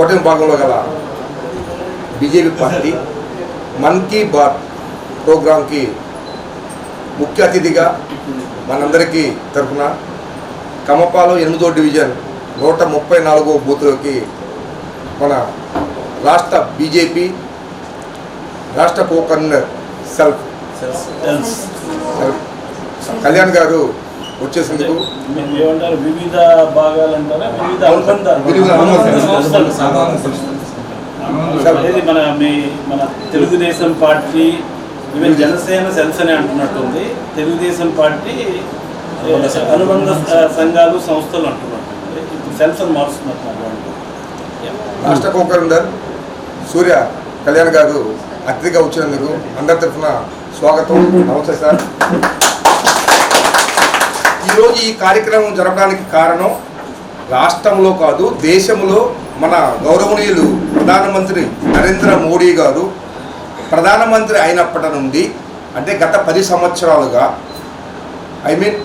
కోటమి భాగంలో గల BJP party Mann Ki Baat ప్రోగ్రాంకి ముఖ్య అతిథిగా మనందరికీ తరఫున కమపాలో ఎనిమిదో డివిజన్ నూట ముప్పై నాలుగో బూత్లోకి మన రాష్ట్ర బీజేపీ రాష్ట్ర కో కన్వీనర్ సెల్ఫ్ సెల్ఫ్ కళ్యాణ్ గారు వచ్చేసిందుకు ఏమంటారు? వివిధ భాగాలు అంటారా? వివిధ. అనుబంధాలు? మన మీ మన Telugu Desam party even Janasena cells అని అంటున్నట్టుంది. తెలుగుదేశం పార్టీ అనుబంధ సంఘాలు. సంస్థలు అంటున్నట్టుంది. ఇప్పుడు సెల్స్ అని మారుస్తున్నట్టు రాష్ట్ర కో కన్వీనర్ సూర్య కళ్యాణ్ గారు అతిథిగా వచ్చినందుకు అందరి తరఫున స్వాగతం. నమస్తే సార్. ఈరోజు ఈ కార్యక్రమం జరపడానికి కారణం రాష్ట్రంలో కాదు దేశంలో మన గౌరవనీయులు ప్రధానమంత్రి నరేంద్ర మోడీ గారు. ప్రధానమంత్రి అయినప్పటి నుండి అంటే గత పది సంవత్సరాలుగా ఐ మీన్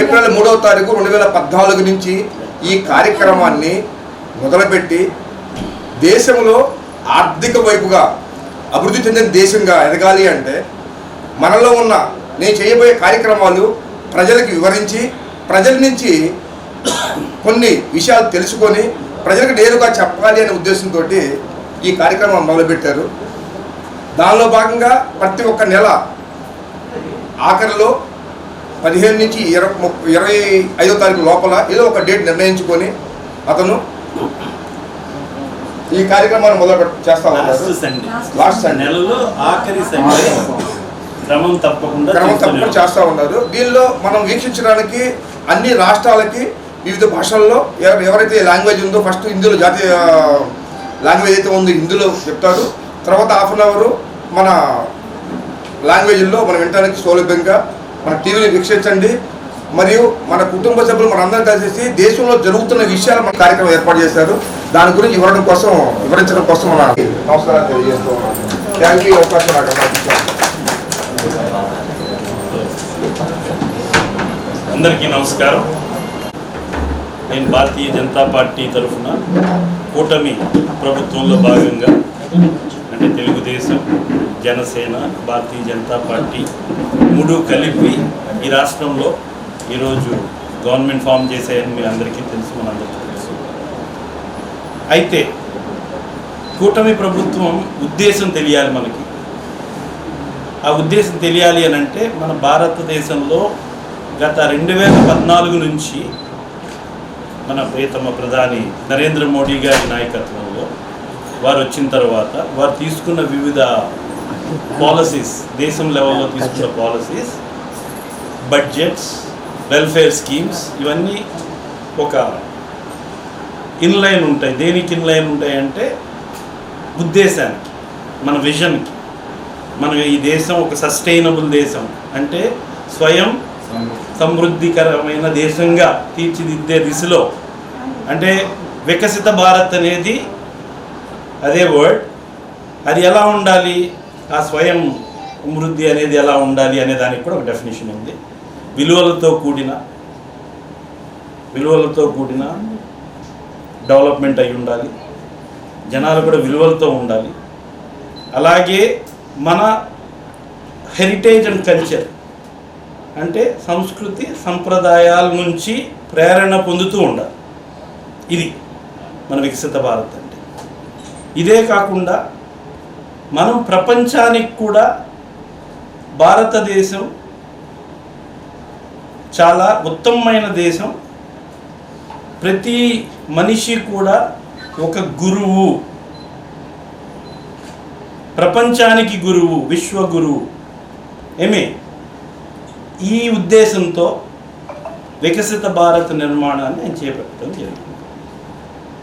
ఏప్రిల్ మూడవ తారీఖు రెండు వేల పద్నాలుగు నుంచి ఈ కార్యక్రమాన్ని మొదలుపెట్టి దేశంలో ఆర్థిక వైపుగా అభివృద్ధి చెందిన దేశంగా ఎదగాలి అంటే మనలో ఉన్న నేను చేయబోయే కార్యక్రమాలు ప్రజలకు వివరించి ప్రజల నుంచి కొన్ని విషయాలు తెలుసుకొని ప్రజలకు నేరుగా చెప్పాలి అనే ఉద్దేశంతో ఈ కార్యక్రమం మొదలుపెట్టారు. దానిలో భాగంగా ప్రతి ఒక్క నెల ఆఖరిలో పదిహేను నుంచి ఇరవై ఇరవై ఐదో తారీఖు లోపల ఏదో ఒక డేట్ నిర్ణయించుకొని అతను ఈ కార్యక్రమాన్ని మొదలు చేస్తా లాస్ట్ సండే నెలలో ఆఖరి సండే క్రమం తప్పకుండా క్రమం తప్పకుండా చేస్తూ ఉన్నారు దీనిలో మనం వీక్షించడానికి అన్ని రాష్ట్రాలకి వివిధ భాషల్లో ఎవ- ఎవరైతే లాంగ్వేజ్ ఉందో ఫస్ట్ హిందీలో జాతీయ లాంగ్వేజ్ అయితే ఉందో హిందీలో చెప్తారు. తర్వాత హాఫ్ అన్ అవర్ మన లాంగ్వేజ్లో మనం వినడానికి సౌలభ్యంగా మన టీవీని వీక్షించండి. మరియు మన కుటుంబ సభ్యులు మనందరం కలిసి దేశంలో జరుగుతున్న విషయాలు మన కార్యక్రమం ఏర్పాటు చేశారు. దాని గురించి వివరణ కోసం వివరించడం కోసం మన నమస్కారాలు తెలియజేస్తూ ఉన్నాను. థ్యాంక్ యూ అవకాశం నాకు. అందరికీ నమస్కారం. నేను భారతీయ జనతా పార్టీ తరఫున కూటమి ప్రభుత్వంలో భాగంగా అంటే తెలుగుదేశం జనసేన భారతీయ జనతా పార్టీ మూడు కలిపి ఈ రాష్ట్రంలో ఈరోజు గవర్నమెంట్ ఫామ్ చేశాయని మీ అందరికీ తెలుసు మనందరికీ తెలుసు. అయితే కూటమి ప్రభుత్వం ఉద్దేశం తెలియాలి మనకి. ఆ ఉద్దేశం తెలియాలి అని అంటే మన భారతదేశంలో గత రెండు వేల పద్నాలుగు నుంచి మన ప్రియతమ ప్రధాని నరేంద్ర మోడీ గారి నాయకత్వంలో వారు వచ్చిన తర్వాత వారు తీసుకున్న వివిధ పాలసీస్ దేశం లెవెల్లో తీసుకున్న పాలసీస్ బడ్జెట్స్ వెల్ఫేర్ స్కీమ్స్ ఇవన్నీ ఒక ఇన్లైన్ ఉంటాయి. దేనికి ఇన్లైన్ ఉంటాయి అంటే ఉద్దేశానికి మన విజన్కి మన ఈ దేశం ఒక సస్టైనబుల్ దేశం. అంటే స్వయం సమృద్ధికరమైన దేశంగా తీర్చిదిద్దే దిశలో. అంటే వికసిత భారత్ అనేది అదే వర్డ్. అది ఎలా ఉండాలి? ఆ స్వయం సమృద్ధి అనేది ఎలా ఉండాలి అనే దానికి కూడా ఒక డెఫినేషన్ ఉంది. విలువలతో కూడిన విలువలతో కూడిన డెవలప్మెంట్ అయి ఉండాలి. జనాలు కూడా విలువలతో ఉండాలి. అలాగే మన హెరిటేజ్ అండ్ కల్చర్ అంటే సంస్కృతి సంప్రదాయాల నుంచి ప్రేరణ పొందుతూ ఉండాలి. ఇది మన వికసిత భారత్ అంటే. ఇదే కాకుండా మనం ప్రపంచానికి కూడా భారతదేశం చాలా ఉత్తమమైన దేశం. ప్రతి మనిషి కూడా ఒక గురువు ప్రపంచానికి గురువు విశ్వ గురువు ఈ ఉద్దేశంతో వికసిత భారత్ నిర్మాణాన్ని నేను చేపట్టడం జరిగింది.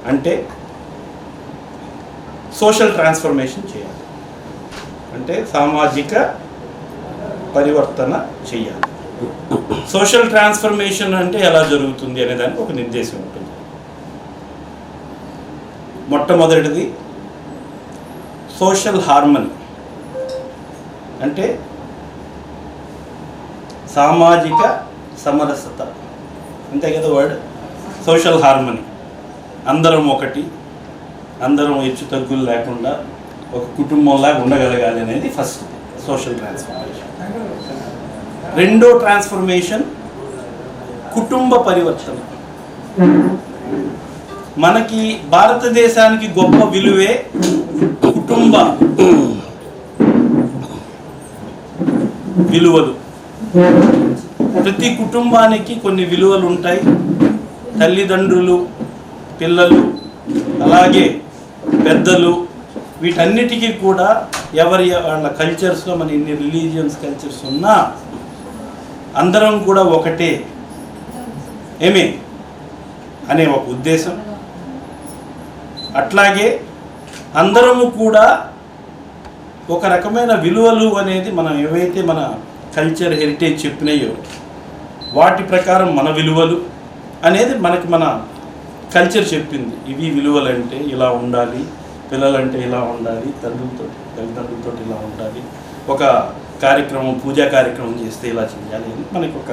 అంటే సోషల్ ట్రాన్స్ఫర్మేషన్ చేయాలి. అంటే సామాజిక పరివర్తన చేయాలి. సోషల్ ట్రాన్స్ఫర్మేషన్ అంటే ఎలా జరుగుతుంది అనే దానికి ఒక నిర్దేశం ఉంటుంది. మొట్టమొదటిది సోషల్ హార్మనీ. అంటే సామాజిక సమరసత. అంతే కదా వర్డ్ సోషల్ హార్మనీ. అందరం ఒకటి అందరం హెచ్చు తగ్గులు లేకుండా ఒక కుటుంబంలాగా ఉండగలగాలి అనేది ఫస్ట్ సోషల్ ట్రాన్స్ఫర్మేషన్ రెండో ట్రాన్స్ఫర్మేషన్ కుటుంబ పరివర్తన. మనకి భారతదేశానికి గొప్ప విలువే కుటుంబ విలువలు. ప్రతి కుటుంబానికి కొన్ని విలువలు ఉంటాయి. తల్లిదండ్రులు పిల్లలు అలాగే పెద్దలు వీటన్నిటికీ కూడా ఎవరి వాళ్ళ కల్చర్స్లో మన ఎన్ని రిలీజియన్స్ కల్చర్స్ ఉన్నా అందరం కూడా ఒకటే. ఏమే? అనే ఒక ఉద్దేశం. అట్లాగే అందరము కూడా ఒక రకమైన విలువలు అనేది మనం ఏవైతే మన కల్చర్ హెరిటేజ్ చెప్పినాయో వాటి ప్రకారం మన విలువలు అనేది మనకి మన కల్చర్ చెప్పింది. ఇవి విలువలు అంటే ఇలా ఉండాలి పిల్లలంటే ఇలా ఉండాలి తండ్రులతో తల్లిదండ్రులతో ఇలా ఉండాలి ఒక కార్యక్రమం పూజా కార్యక్రమం చేస్తే ఇలా చేయాలి అని మనకి ఒక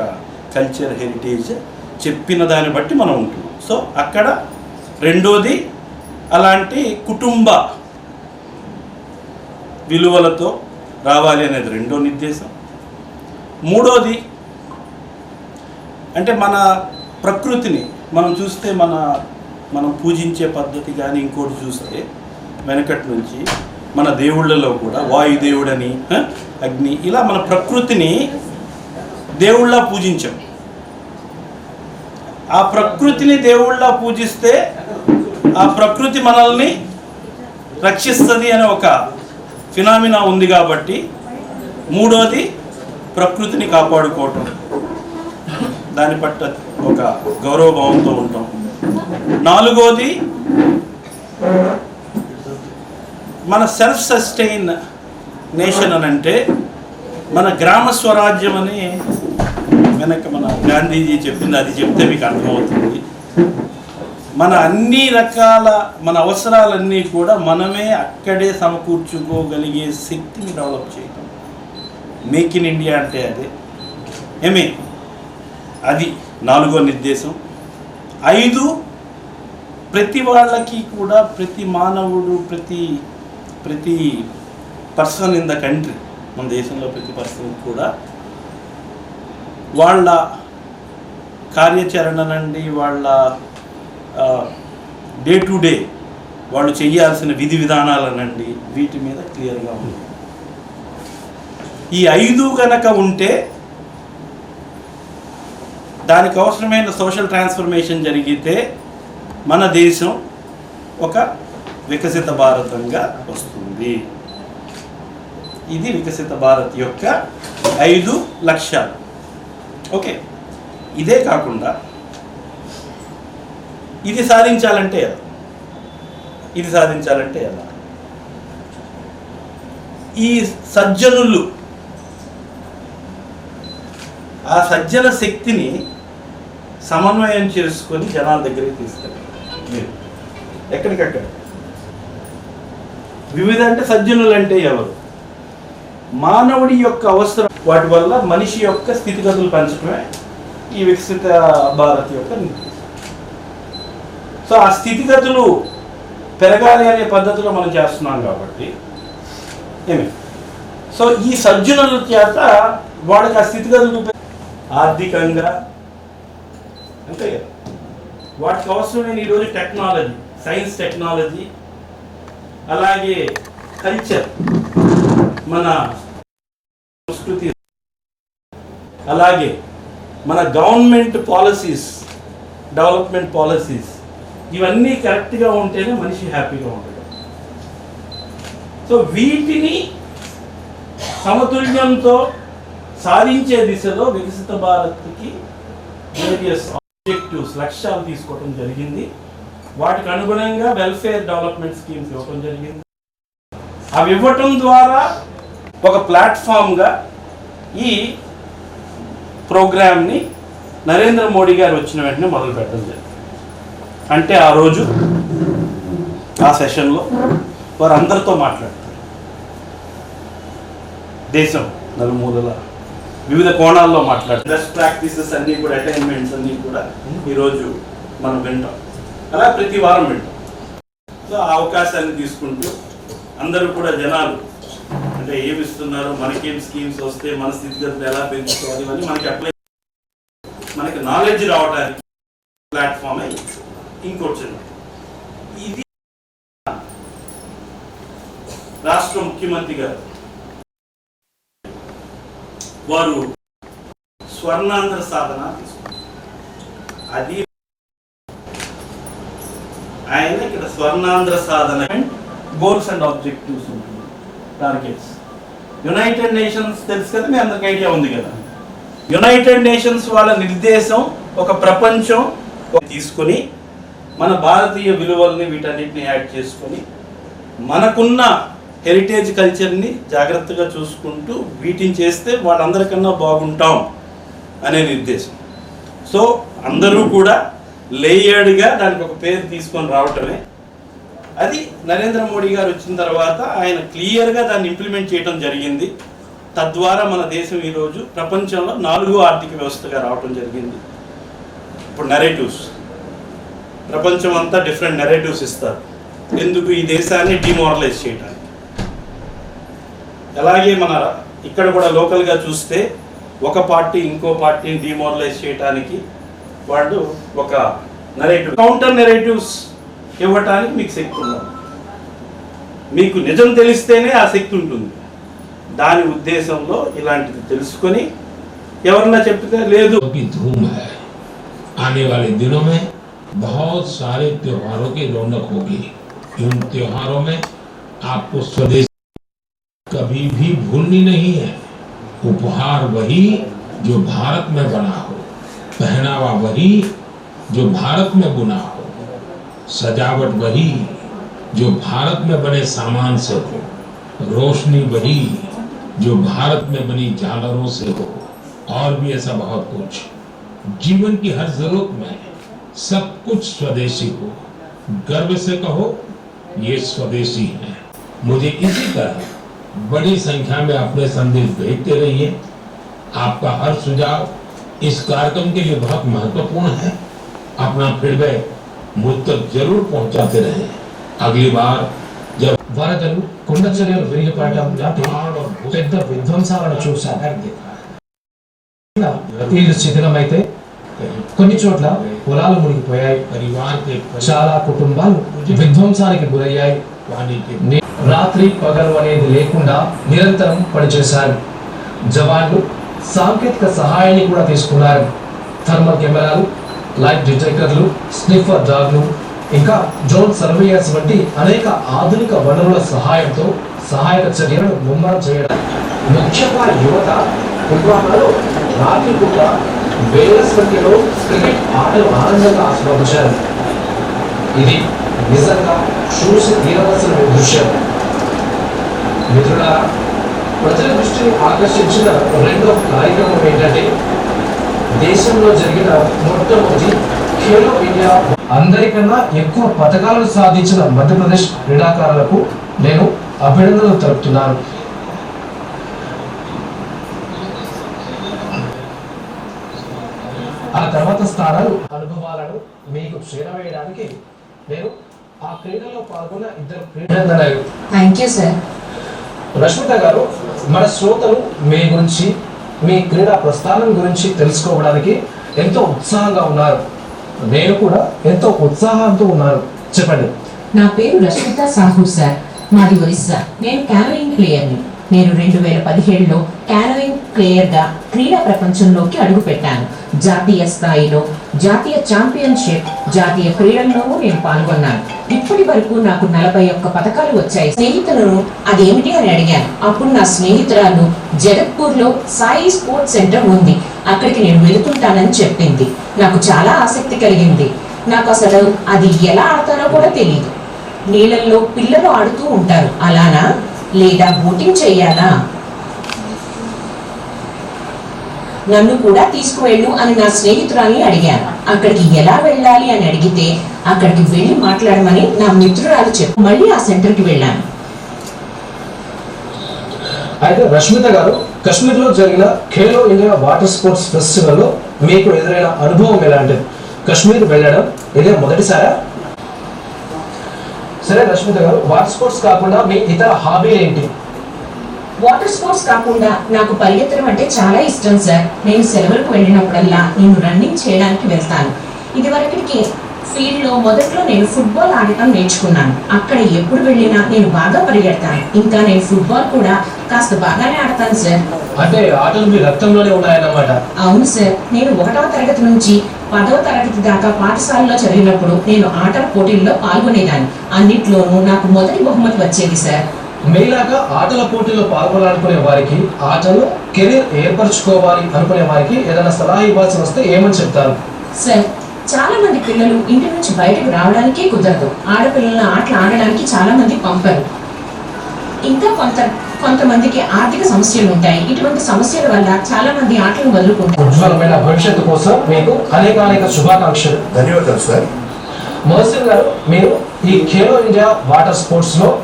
కల్చర్ హెరిటేజ్ చెప్పిన దాన్ని బట్టి మనం ఉంటున్నాం. సో అక్కడ రెండోది అలాంటి కుటుంబ విలువలతో రావాలి అనేది రెండో నిర్దేశం. మూడోది అంటే మన ప్రకృతిని మనం చూస్తే మన మనం పూజించే పద్ధతి కానీ ఇంకోటి చూస్తే వెనకటి నుంచి మన దేవుళ్ళలో కూడా వాయుదేవుడని అగ్ని ఇలా మన ప్రకృతిని దేవుళ్ళ పూజించాం. ఆ ప్రకృతిని దేవుళ్ళ పూజిస్తే ఆ ప్రకృతి మనల్ని రక్షిస్తుంది అనే ఒక ఫినామినా ఉంది కాబట్టి మూడోది ప్రకృతిని కాపాడుకోవటం. దాని పట్ల ఒక గౌరవభావంతో ఉంటాం. నాలుగోది మన సెల్ఫ్ సస్టైన్ నేషన్ అని అంటే మన గ్రామ స్వరాజ్యం అని వెనక మన గాంధీజీ చెప్పింది అది చెప్తే మీకు అర్థమవుతుంది. మన అన్ని రకాల మన అవసరాలన్నీ కూడా మనమే అక్కడే సమకూర్చుకోగలిగే శక్తిని డెవలప్ చేయటం. మేక్ ఇన్ ఇండియా అంటే అదే. ఏమే? అది నాలుగో నిర్దేశం. ఐదు ప్రతి వాళ్ళకి కూడా ప్రతి మానవుడు ప్రతి ప్రతి పర్సన్ ఇన్ ద కంట్రీ మన దేశంలో ప్రతి పర్సన్ కూడా వాళ్ళ కార్యాచరణనండి వాళ్ళ డే టు డే వాళ్ళు చేయాల్సిన విధి విధానాలనండి వీటి మీద క్లియర్గా ఉంది. ఈ ఐదు కనుక ఉంటే దానికి అవసరమైన సోషల్ ట్రాన్స్ఫర్మేషన్ జరిగితే మన దేశం ఒక వికసిత భారతంగా వస్తుంది. ఇది వికసిత భారత్ యొక్క ఐదు లక్ష్యాలు. ఓకే. ఇదే కాకుండా ఇది సాధించాలంటే ఎలా? ఇది సాధించాలంటే ఎలా? ఈ సజ్జనులు ఆ సజ్జన శక్తిని సమన్వయం చేసుకొని జనాల దగ్గరికి తీసుకెళ్ళాలి. మీరు ఎక్కడికక్కడ? వివిధ అంటే సజ్జనులు అంటే ఎవరు? మానవుడి యొక్క అవసరం వాటి వల్ల మనిషి యొక్క స్థితిగతులు పెంచడమే ఈ వికసిత భారత్ యొక్క నిర్ణయం సో ఆ స్థితిగతులు పెరగాలి అనే పద్ధతిలో మనం చేస్తున్నాం కాబట్టి. ఏమి? సో ఈ సజ్జనుల చేత వాళ్ళకి ఆ స్థితిగతులు ఆర్థికంగా అంతే కదా? వాటికి అవసరమైన ఈరోజు టెక్నాలజీ సైన్స్ టెక్నాలజీ అలాగే కల్చర్ మన సంస్కృతి అలాగే మన గవర్నమెంట్ పాలసీస్ డెవలప్మెంట్ పాలసీస్ ఇవన్నీ కరెక్ట్గా ఉంటేనే మనిషి హ్యాపీగా ఉంటాడు. సో వీటిని సమతుల్యంతో సాధించే దిశలో వికసిత భారత్కి వేరియస్ ఆబ్జెక్టివ్స్ లక్ష్యాలు తీసుకోవడం జరిగింది. వాటికి అనుగుణంగా వెల్ఫేర్ డెవలప్మెంట్ స్కీమ్స్ ఇవ్వటం జరిగింది. అవి ఇవ్వటం ద్వారా ఒక ప్లాట్ఫామ్గా ఈ ప్రోగ్రామ్ని నరేంద్ర మోడీ గారు వచ్చిన వెంటనే మొదలు పెట్టడం జరిగింది. అంటే ఆ రోజు ఆ సెషన్లో వారు అందరితో మాట్లాడతారు. దేశం నలుమూలల వివిధ కోణాల్లో మాట్లాడతారు. బెస్ట్ ప్రాక్టీసెస్ అన్నీ కూడా అటైన్మెంట్స్ అన్నీ కూడా ఈరోజు మనం వింటాం. అలా ప్రతి వారం వింటాం. సో ఆ అవకాశాన్ని తీసుకుంటూ అందరూ కూడా జనాలు అంటే ఏమి ఇస్తున్నారు మనకేం స్కీమ్స్ వస్తే మన స్థితిగతులు ఎలా పెంచుకోవాలి ఇవన్నీ మనకి అప్లై మనకి నాలెడ్జ్ రావడానికి ప్లాట్ఫామ్ ఇంకోటి ఇంకొచ్చింది ఇది రాష్ట్ర ముఖ్యమంత్రి గారు. వారు స్వర్ణాంధ్ర సాధన తీసుకున్నారు. అది ఆయన ఇక్కడ స్వర్ణాంధ్ర సాధన గోల్స్ అండ్ ఆబ్జెక్టివ్స్ ఉంటుంది. టార్గెట్స్ యునైటెడ్ నేషన్స్ తెలుసు కదా మీ అందరికి ఐడియా ఉంది కదా. యునైటెడ్ నేషన్స్ వాళ్ళ నిర్దేశం ఒక ప్రపంచం తీసుకొని మన భారతీయ విలువల్ని వీటన్నిటిని యాడ్ చేసుకొని మనకున్న హెరిటేజ్ కల్చర్ని జాగ్రత్తగా చూసుకుంటూ వీటిని చేస్తే వాళ్ళందరికన్నా బాగుంటాం అనే నిర్దేశం. సో అందరూ కూడా లేయర్డ్గా దానికి ఒక పేరు తీసుకొని రావటమే. అది నరేంద్ర మోడీ గారు వచ్చిన తర్వాత ఆయన క్లియర్గా దాన్ని ఇంప్లిమెంట్ చేయడం జరిగింది. తద్వారా మన దేశం ఈరోజు ప్రపంచంలో నాలుగో ఆర్థిక వ్యవస్థగా రావటం జరిగింది. ఇప్పుడు నరేటివ్స్ ప్రపంచం అంతా డిఫరెంట్ నెరేటివ్స్ ఇస్తారు. ఎందుకు ఈ దేశాన్ని డిమోరలైజ్ చేయడానికి అలాగే మన ఇక్కడ కూడా లోకల్గా చూస్తే ఒక పార్టీ ఇంకో పార్టీని డిమోరలైజ్ చేయడానికి వాళ్ళు ఒక నెరేటివ్ కౌంటర్ నెరేటివ్స్ ఇవ్వటానికి మీకు శక్తి ఉండదు మీకు నిజం తెలిస్తేనే ఆ శక్తి ఉంటుంది. దాని ఉద్దేశంలో ఇలాంటిది తెలుసుకొని ఎవరన్నా చెప్తే లేదు. ధూమ్ ఆనే వాళ్ళ దినమే बहुत सारे त्योहारों की रौनक होगी। इन त्योहारों में आपको स्वदेश कभी भी भूलनी नहीं है। उपहार वही जो भारत में बना हो, पहनावा वही जो भारत में बुना हो, सजावट वही जो भारत में बने सामान से हो, रोशनी वही जो भारत में बनी झालरों से हो, और भी ऐसा बहुत कुछ। जीवन की हर ज़रूरत में सब कुछ स्वदेशी हो गर्व से कहो ये स्वदेशी है मुझे इसी तरह बड़ी संख्या में अपने संदेश भेजते रहिए आपका हर सुझाव इस कार्यक्रम के लिए बहुत महत्वपूर्ण है अपना फीडबैक मुझ तक जरूर पहुंचाते रहे अगली बार जब వరదలు కొండ చర్యలు విరిగిపడటం లాంటి పెద్ద విధ్వంసాలను చూశాను ఇల్లు శిథిలమైతే కొన్ని చోట్ల పొలాలు మునిగిపోయాయి. చాలా కుటుంబాలు విధ్వంసానికి గురయ్యాయి. రాత్రి పగలు అనేది లేకుండా నిరంతరం పనిచేశారు. జవాన్లు సాంకేతిక సహాయాన్ని కూడా తీసుకున్నారు. థర్మల్ కెమెరాలు లైట్ డిటెక్టర్లు స్నిఫర్ డాగ్లు ఇంకా డ్రోన్ సర్వేయర్స్ వంటి అనేక ఆధునిక వనరుల సహాయంతో సహాయక చర్యలను ముమ్మరం చేయడం. ముఖ్యంగా యువత పుల్వామాలో రాత్రిపూట వేల సంఖ్యలో క్రికెట్ ఆటలు ఆనందంగా ఆస్వాదించారు. ఇది నిజంగా చూసి తీరవలసిన దృశ్యం. మిత్రుల ప్రజల దృష్టిని ఆకర్షించిన రెండో కార్యక్రమం ఏంటంటే దేశంలో జరిగిన మొట్టమొదటి ఖేలో ఇండియా అందరికన్నా ఎక్కువ పథకాలను సాధించిన మధ్యప్రదేశ్ క్రీడాకారులకు నేను అభినందనలు తెలుపుతున్నాను. స్థానాలు అనుభవాలను మీకు చేరవేయడానికి నేను ఆ క్రీడలో పాల్గొన్న ఇద్దరు క్రీడాకారులు. థ్యాంక్ యూ సార్ రష్మిత గారు మన శ్రోతలు మీ గురించి మీ క్రీడా ప్రస్థానం గురించి తెలుసుకోవడానికి ఎంతో ఉత్సాహంగా ఉన్నారు. నేను కూడా ఎంతో ఉత్సాహంతో ఉన్నాను చెప్పండి. నా పేరు రష్మిత సాహు సార్ మాది ఒరిస్సా. నేను క్యానోయింగ్ ప్లేయర్ని. నేను రెండు వేల పదిహేడులో క్యానోయింగ్ ప్లేయర్గా క్రీడా ప్రపంచంలోకి అడుగుపెట్టాను. జాతీయ స్థాయిలో జాతీయ ఛాంపియన్షిప్ జాతీయ క్రీడల్లోనూ నేను పాల్గొన్నాను. ఇప్పటి వరకు నాకు నలభై ఒక్క పథకాలు వచ్చాయి. స్నేహితులను అదేమిటి అని అడిగాను. అప్పుడు నా స్నేహితురాలు జగత్పూర్లో సాయి స్పోర్ట్స్ సెంటర్ ఉంది. అక్కడికి నేను వెళుతుంటానని చెప్పింది. నాకు చాలా ఆసక్తి కలిగింది. నాకు అసలు అది ఎలా ఆడతారో కూడా తెలియదు నీళ్ళల్లో పిల్లలు ఆడుతూ ఉంటారు. అలానా? లేదా బోటింగ్ చేయాలా? నన్ను కూడా తీసుకువెళ్ళు అని నా స్నేహితురాల్ని అడిగాను. అక్కడికి ఎలా వెళ్ళాలి అని అడిగితే అక్కడికి వెళ్ళి మాట్లాడమని నా మిత్రురాలు చెప్పు మళ్ళీ ఆ సెంటర్కి వెళ్ళాను. అయితే రష్మిత గారు కశ్మీర్లో జరిగిన ఖేలో ఇండియా వాటర్ స్పోర్ట్స్ ఫెస్టివల్లో మీకు ఎదురైన అనుభవం ఎలాంటిది కశ్మీర్ వెళ్ళడం ఇదే మొదటిసారా? సరే రష్మిత గారు వాటర్ స్పోర్ట్స్ కాకుండా మీ ఇతర హాబీలు ఏంటి? వాటర్ స్పోర్ట్స్ కాకుండా నాకు పరిగెత్తడం అంటే చాలా ఇష్టం సార్. నేను సెలవులకు వెళ్ళినప్పుడల్లా నేను రన్నింగ్ చేయడానికి వెళ్తాను. ఇదివరకటికి ఫీల్డ్లో మొదట్లో నేను ఫుట్బాల్ ఆడటం నేర్చుకున్నాను. అక్కడ ఎప్పుడు వెళ్ళినా నేను బాగా పరిగెడతాను. ఇంకా నేను ఫుట్బాల్ కూడా కాస్త బాగానే ఆడతాను సార్. అంటే ఆటలు మీ రక్తంలోనే ఉన్నాయన్నమాట? అవును సార్. నేను ఒకటవ తరగతి నుంచి పదవ తరగతి దాకా పాఠశాలలో చదివినప్పుడు నేను ఆటల పోటీల్లో పాల్గొనేదాన్ని. అన్నిట్లోనూ నాకు మొదటి బహుమతి వచ్చేది సార్. మీలాగా ఆటల పోటీలో పాల్గొనాలనుకునే వారికి ఆటలో కెరీర్ ఏర్పరచుకోవాలి అనుకునే వారికి ఏదైనా సలహా ఇవ్వాల్సి వస్తే ఏమని చెప్తారు? సార్ చాలా మంది పిల్లలు ఇంటి నుంచి బయటకు రావడానికే కుదరదు. ఆడపిల్లలను ఆటలు ఆడడానికి చాలా మంది పంపరు. ఇంకా కొంత కొంతమందికి ఆర్థిక సమస్యలు ఉంటాయి. ఇటువంటి సమస్యల వల్ల చాలా మంది ఆటలు వదులుకుంటారు. ఉజ్వలమైన భవిష్యత్తు కోసం మీకు అనేక అనేక శుభాకాంక్షలు. ధన్యవాదాలు సార్. మహసిన్ గారు మీరు ఈ ఖేలో ఇండియా వాటర్ స్పోర్ట్స్లో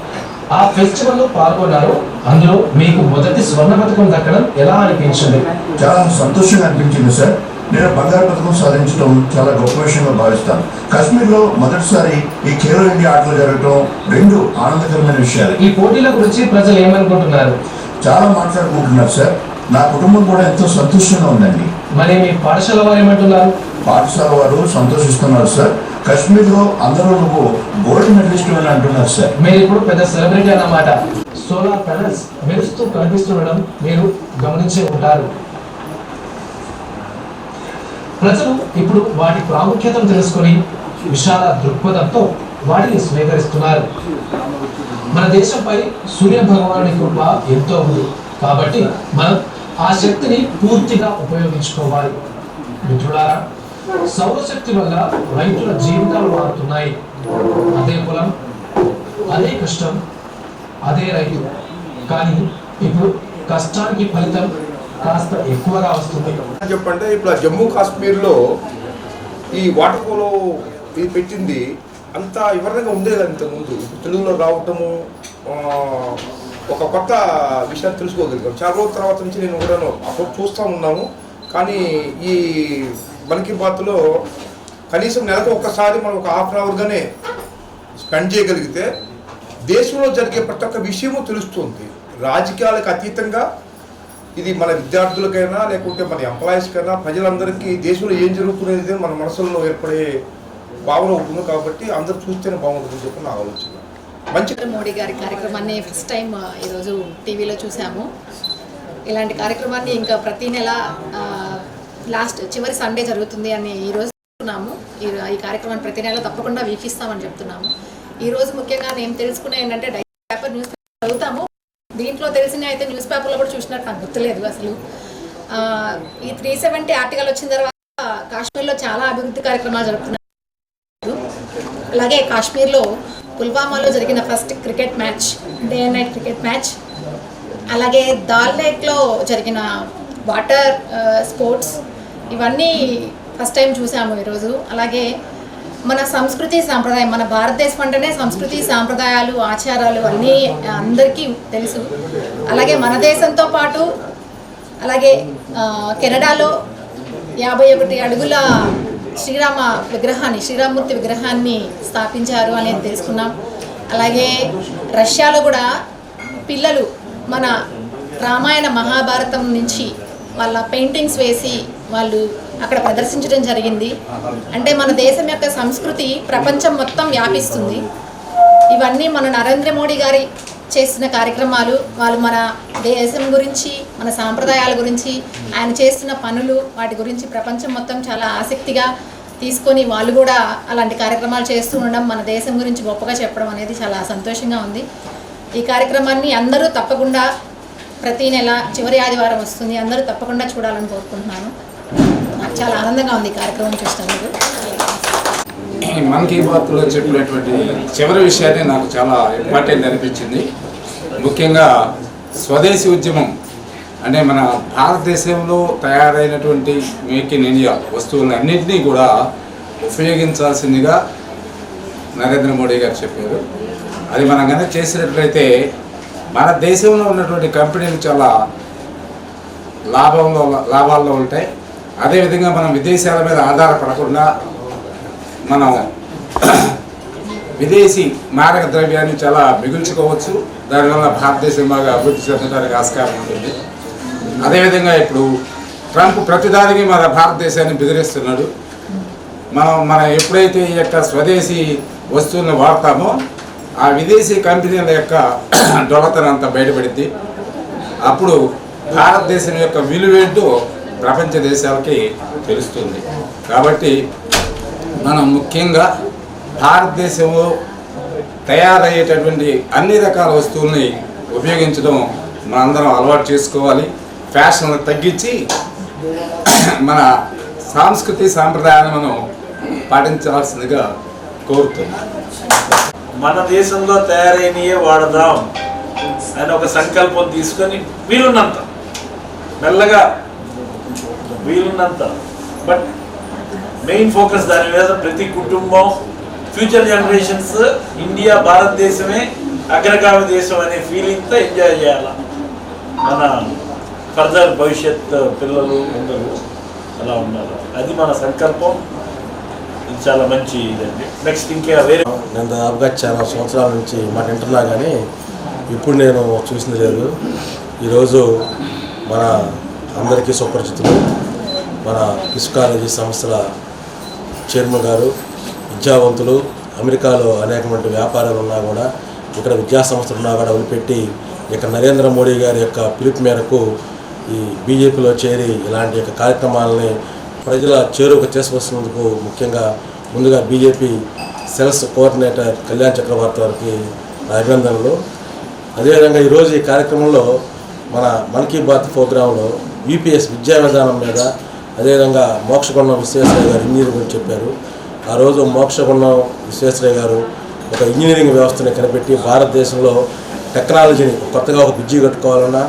ఆ ఫెస్టివల్లో పాల్గొన్నారు. అందులో మీకు మొదటి స్వర్ణ పథకం దక్కడం ఎలా అనిపించింది? చాలా సంతోషంగా అనిపించింది సార్. నేను బంగారు పథకం సాధించడం చాలా గొప్ప విషయంగా భావిస్తాను. కాశ్మీర్లో మొదటిసారి ఈ ఖేలో ఇండియా ఆటలు జరగడం రెండు ఆనందకరమైన విషయాలు. ఈ పోటీల గురించి ప్రజలు ఏమనుకుంటున్నారు? చాలా మాట్లాడుకుంటున్నారు సార్. నా కుటుంబం కూడా ఎంతో సంతోషంగా ఉందండి. మరి మీ పాఠశాల వారు ఏమంటున్నారు? పాఠశాల వారు సంతోషిస్తున్నారు సార్. కాశ్మీర్లో అందరూ నువ్వు గోల్డ్ మెడలిస్ట్ అని అంటున్నారు సార్ మీరు ఇప్పుడు పెద్ద సెలబ్రిటీ అన్నమాట. సోలార్ ప్యానల్స్ మెరుస్తూ కనిపిస్తుండడం మీరు గమనించే ఉంటారు. ప్రజలు ఇప్పుడు వాటి ప్రాముఖ్యతను తెలుసుకొని విశాల దృక్పథంతో వాటిని స్వీకరిస్తున్నారు. మన దేశంపై సూర్య భగవాని కృప ఎంతో ఉంది. కాబట్టి మనం ఆ శక్తిని పూర్తిగా ఉపయోగించుకోవాలి. మిత్రులారా సౌరశక్తి వల్ల రైతుల జీవితాలు మారుతున్నాయి. అదే పొలం అదే కష్టం అదే రైతు. కానీ ఇప్పుడు కష్టానికి ఫలితం కాస్త ఎక్కువగా వస్తుంది. చెప్పంటే ఇప్పుడు జమ్మూ కాశ్మీర్లో ఈ వాటర్ పోలో ఇది పెట్టింది అంత వివరంగా ఉండేది కదా తెలుగులో రావటము ఒక కొత్త విషయాన్ని తెలుసుకోగలిగాం. చాలా రోజుల తర్వాత నుంచి నేను కూడా అప్పుడు చూస్తూ ఉన్నాము కానీ ఈ మన్ కీ బాత్లో కనీసం నెలకు ఒక్కసారి మనం ఒక హాఫ్ అన్ అవర్గానే స్పెండ్ చేయగలిగితే దేశంలో జరిగే ప్రతి ఒక్క విషయము తెలుస్తుంది. రాజకీయాలకు అతీతంగా ఇది మన విద్యార్థులకైనా లేకుంటే మన ఎంప్లాయీస్కైనా ప్రజలందరికీ దేశంలో ఏం జరుగుతున్నది మన మనసుల్లో ఏర్పడే భావన ఉంటుంది కాబట్టి అందరూ చూస్తేనే బాగుంటుందని చెప్పి నా ఆలోచన. మంచి మోడీ గారి కార్యక్రమాన్ని ఫస్ట్ టైం ఈరోజు టీవీలో చూసాము. ఇలాంటి కార్యక్రమాన్ని ఇంకా ప్రతి నెల లాస్ట్ చివరి సండే జరుగుతుంది అని ఈరోజు చెప్తున్నాము. ఈ కార్యక్రమాన్ని ప్రతి నెల తప్పకుండా వీక్షిస్తామని చెప్తున్నాము. ఈరోజు ముఖ్యంగా నేను తెలుసుకునే ఏంటంటే డైలీ పేపర్ న్యూస్ పేపర్ చదువుతాము. దీంట్లో తెలిసిన అయితే న్యూస్ పేపర్లో కూడా చూసినట్టు నాకు గుర్తులేదు అసలు. ఈ త్రీ సెవెంటీ ఆర్టికల్ వచ్చిన తర్వాత కాశ్మీర్లో చాలా అభివృద్ధి కార్యక్రమాలు జరుగుతున్నాయి అలాగే కాశ్మీర్లో పుల్వామాలో జరిగిన first cricket match day and night cricket match అలాగే దాల్ లేక్లో జరిగిన వాటర్ స్పోర్ట్స్ ఇవన్నీ ఫస్ట్ టైం చూసాము ఈరోజు. అలాగే మన సంస్కృతి సాంప్రదాయం మన భారతదేశం అంటేనే సంస్కృతి సాంప్రదాయాలు ఆచారాలు అన్నీ అందరికీ తెలుసు. అలాగే మన దేశంతో పాటు అలాగే కెనడాలో యాభై ఒకటి అడుగుల శ్రీరామ విగ్రహాన్ని శ్రీరామూర్తి విగ్రహాన్ని స్థాపించారు అనేది తెలుసుకున్నాం. అలాగే రష్యాలో కూడా పిల్లలు మన రామాయణ మహాభారతం నుంచి వాళ్ళ పెయింటింగ్స్ వేసి వాళ్ళు అక్కడ ప్రదర్శించడం జరిగింది. అంటే మన దేశం యొక్క సంస్కృతి ప్రపంచం మొత్తం వ్యాపిస్తుంది. ఇవన్నీ మన నరేంద్ర మోడీ గారి చేసిన కార్యక్రమాలు వాళ్ళు మన దేశం గురించి మన సాంప్రదాయాల గురించి ఆయన చేస్తున్న పనులు వాటి గురించి ప్రపంచం మొత్తం చాలా ఆసక్తిగా తీసుకొని వాళ్ళు కూడా అలాంటి కార్యక్రమాలు చేస్తూ ఉండడం మన దేశం గురించి గొప్పగా చెప్పడం అనేది చాలా సంతోషంగా ఉంది. ఈ కార్యక్రమాన్ని అందరూ తప్పకుండా ప్రతి నెల చివరి ఆదివారం వస్తుంది. అందరూ తప్పకుండా చూడాలని కోరుకుంటున్నాను. చాలా ఆనందంగా ఉంది కార్యక్రమం చూసినందుకు. మన్ కీ బాత్లో చెప్పినటువంటి చివరి విషయాన్ని నాకు చాలా ఇంపార్టెంట్ అనిపించింది. ముఖ్యంగా స్వదేశీ ఉద్యమం అంటే మన భారతదేశంలో తయారైనటువంటి మేక్ ఇన్ ఇండియా వస్తువులన్నింటినీ కూడా ఉపయోగించాల్సిందిగా నరేంద్ర మోడీ గారు చెప్పారు. అది మనం కనుక చేసినట్లయితే మన దేశంలో ఉన్నటువంటి కంపెనీలు చాలా లాభంలో లాభాల్లో ఉంటాయి. అదేవిధంగా మనం విదేశాల మీద ఆధారపడకుండా మనం విదేశీ మారక ద్రవ్యాన్ని చాలా మిగుల్చుకోవచ్చు. దానివల్ల భారతదేశం బాగా అభివృద్ధి చెందడానికి ఆస్కారం ఉంటుంది. అదేవిధంగా ఇప్పుడు ట్రంప్ ప్రతిదానికి మన భారతదేశాన్ని బెదిరిస్తున్నాడు. మనం మనం ఎప్పుడైతే ఈ యొక్క స్వదేశీ వస్తువులను వాడతామో ఆ విదేశీ కంపెనీల యొక్క డొలతనంతా బయటపడింది అప్పుడు భారతదేశం యొక్క విలువేంటో ప్రపంచ దేశాలకి తెలుస్తుంది. కాబట్టి మనం ముఖ్యంగా భారతదేశంలో తయారయ్యేటటువంటి అన్ని రకాల వస్తువుల్ని ఉపయోగించడం మనందరం అలవాటు చేసుకోవాలి. ఫ్యాషన్లు తగ్గించి మన సాంస్కృతి సాంప్రదాయాన్ని మనం పాటించాల్సిందిగా కోరుతున్నాం. మన దేశంలో తయారైనయే వాడదాం అని ఒక సంకల్పం తీసుకొని వీలున్నంత మెల్లగా వీలున్నంత. బట్ మెయిన్ ఫోకస్ దాని మీద ప్రతి కుటుంబం ఫ్యూచర్ జనరేషన్స్ ఇండియా భారతదేశమే అగ్రగామి దేశం అనే ఫీలింగ్తో ఎంజాయ్ చేయాలి? మన ఫర్దర్ భవిష్యత్ పిల్లలు ఉండరు. అలా ఉండాలి? అది మన సంకల్పం. ఇది చాలా మంచి ఇదండి. నెక్స్ట్ ఇంకా వేరే నేను దాదాపుగా చాలా సంవత్సరాల నుంచి మాట వింటున్నా కానీ ఇప్పుడు నేను చూసింది లేదు. ఈరోజు మన అందరికీ సుపరిచితులు. మన కిస్ కాలేజీ సంస్థల చైర్మన్ గారు విద్యావంతులు అమెరికాలో అనేకమైన వ్యాపారాలు ఉన్నా కూడా ఇక్కడ విద్యా సంస్థలు ఉన్నా కూడా వదిలిపెట్టి ఇక్కడ నరేంద్ర మోడీ గారి యొక్క పిలుపు మేరకు ఈ బీజేపీలో చేరి ఇలాంటి యొక్క కార్యక్రమాలని ప్రజల చేరువకు చేసుకొస్తున్నందుకు ముఖ్యంగా ముందుగా BJP cells coordinator Kalyan Chakravarthy వారికి అభినందనలు. అదేవిధంగా ఈరోజు ఈ కార్యక్రమంలో మన మన్ కీ బాత్ ప్రోగ్రాంలో యూపీఎస్ విద్యా విధానం మీద అదేవిధంగా మోక్షగుండం విశ్వేశ్వరయ్య గారు ఇంజనీర్ గురించి చెప్పారు. ఆ రోజు మోక్షగుండం విశ్వేశ్వరయ్య గారు ఒక ఇంజనీరింగ్ వ్యవస్థని కనిపెట్టి భారతదేశంలో టెక్నాలజీని కొత్తగా ఒక బ్రిడ్జి కట్టుకోవాలన్నా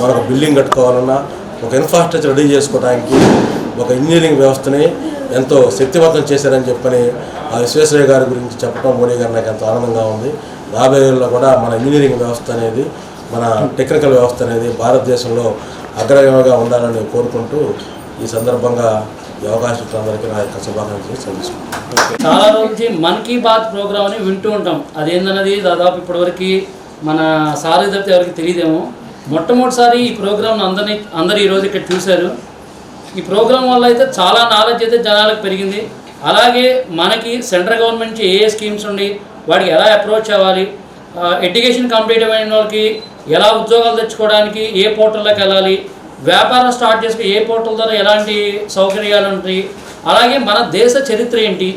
మరొక బిల్డింగ్ కట్టుకోవాలన్నా ఒక ఇన్ఫ్రాస్ట్రక్చర్ రెడీ చేసుకోవడానికి ఒక ఇంజనీరింగ్ వ్యవస్థని ఎంతో శక్తివంతం చేశారని చెప్పని ఆ విశ్వేశ్వరయ్య గారి గురించి చెప్పడం మోడీ గారు నాకు ఎంతో ఆనందంగా ఉంది. రాబోయే రోజుల్లో కూడా మన ఇంజనీరింగ్ వ్యవస్థ అనేది మన టెక్నికల్ వ్యవస్థ అనేది భారతదేశంలో అగ్రగంగా ఉండాలని కోరుకుంటూ ఈ సందర్భంగా ఈ అవకాశం అందరికీ నా యొక్క శుభాకాంక్షలు చాలా రోజుల నుంచి మన్ కీ బాత్ ప్రోగ్రామ్ అని వింటూ ఉంటాం. అదేందన్నది దాదాపు ఇప్పటివరకు మన సారీ తప్పితే ఎవరికి తెలియదేమో. మొట్టమొదటిసారి ఈ ప్రోగ్రామ్ను అందరినీ అందరు ఈరోజు ఇక్కడ చూశారు. ఈ ప్రోగ్రాం వల్ల అయితే చాలా నాలెడ్జ్ అయితే జనాలకు పెరిగింది. అలాగే మనకి సెంట్రల్ గవర్నమెంట్ నుంచి ఏ ఏ స్కీమ్స్ ఉండి వాడికి ఎలా అప్రోచ్ అవ్వాలి ఎడ్యుకేషన్ కంప్లీట్ అయిన వాళ్ళకి ఎలా ఉద్యోగాలు తెచ్చుకోవడానికి ఏ పోర్టల్లోకి వెళ్ళాలి వ్యాపారం స్టార్ట్ చేసుకుని ఏ పోర్టల్ ద్వారా ఎలాంటి సౌకర్యాలు ఉంటాయి? అలాగే మన దేశ చరిత్ర ఏంటి?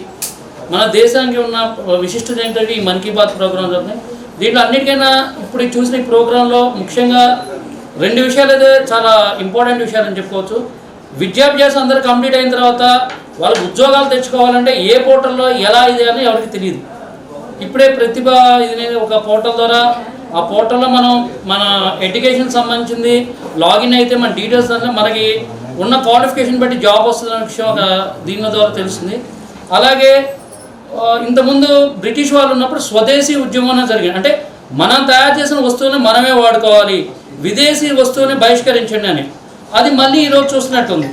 మన దేశానికి ఉన్న విశిష్టత ఏంటంటే ఈ మన్ కీ బాత్ ప్రోగ్రామ్ జరుగుతుంది. దీంట్లో అన్నిటికైనా ఇప్పుడు చూసిన ఈ ప్రోగ్రాంలో ముఖ్యంగా రెండు విషయాలు అయితే చాలా ఇంపార్టెంట్ విషయాలు అని చెప్పుకోవచ్చు. విద్యాభ్యాసం అందరూ కంప్లీట్ అయిన తర్వాత వాళ్ళకి ఉద్యోగాలు తెచ్చుకోవాలంటే ఏ పోర్టల్లో ఎలా ఇది అని ఎవరికి తెలియదు. ఇప్పుడే ప్రతిభ ఇది అనేది ఒక పోర్టల్ ద్వారా ఆ పోర్టల్లో మనం మన ఎడ్యుకేషన్ సంబంధించింది లాగిన్ అయితే మన డీటెయిల్స్ అంటే మనకి ఉన్న క్వాలిఫికేషన్ బట్టి జాబ్ వస్తుందనే విషయం ఒక దీని ద్వారా తెలుస్తుంది. అలాగే ఇంతకుముందు బ్రిటిష్ వాళ్ళు ఉన్నప్పుడు స్వదేశీ ఉద్యమం అనేది జరిగింది. అంటే మనం తయారు చేసిన వస్తువుని మనమే వాడుకోవాలి విదేశీ వస్తువుని బహిష్కరించండి అని. అది మళ్ళీ ఈరోజు చూసినట్టుంది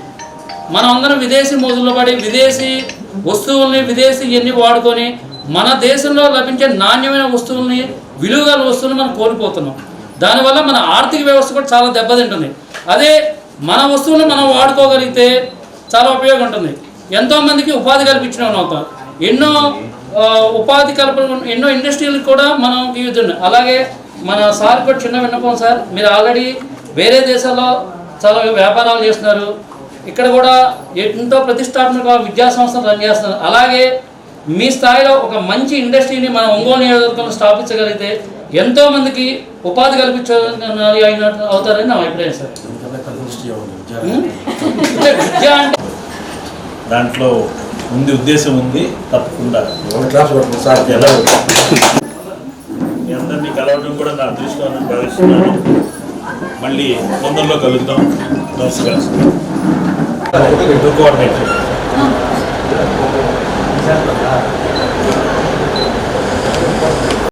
మనం అందరం విదేశీ మోజుల్లో పడి విదేశీ వస్తువుల్ని విదేశీ ఇవన్నీ వాడుకొని మన దేశంలో లభించే నాణ్యమైన వస్తువుల్ని విలువగల వస్తువులను మనం కోల్పోతున్నాం. దానివల్ల మన ఆర్థిక వ్యవస్థ కూడా చాలా దెబ్బతింటుంది. అదే మన వస్తువులను మనం వాడుకోగలిగితే చాలా ఉపయోగం ఉంటుంది ఎంతోమందికి ఉపాధి కల్పించిన అవుతాం ఎన్నో ఉపాధి కల్పన ఎన్నో ఇండస్ట్రీలకు కూడా మనం ఇవ్వద్దు అలాగే మన సార్ కూడా చిన్న విన్నపం సార్ మీరు ఆల్రెడీ వేరే దేశాల్లో చాలా వ్యాపారాలు చేస్తున్నారు. ఇక్కడ కూడా ఎంతో ప్రతిష్టాత్మక విద్యా సంస్థలు రన్ చేస్తున్నారు. అలాగే మీ స్థాయిలో ఒక మంచి ఇండస్ట్రీని మన ఒంగోలు నియోజకవర్గంలో స్థాపించగలిగితే ఎంతో మందికి ఉపాధి కల్పించాలి అయినట్టు అవుతారని నా అభిప్రాయం సార్. విద్య అంటే దాంట్లో ఉంది ఉద్దేశం ఉంది తప్పకుండా. క్లాస్ పడుతుంది సార్? ఎలా మీ అందరినీ కలవడం కూడా నా అదృష్టం భావిస్తున్నాను. మళ్ళీ తొందరలో కలుద్దాం. నమస్కారం కోఆర్డినేటర్ 现在是怎么样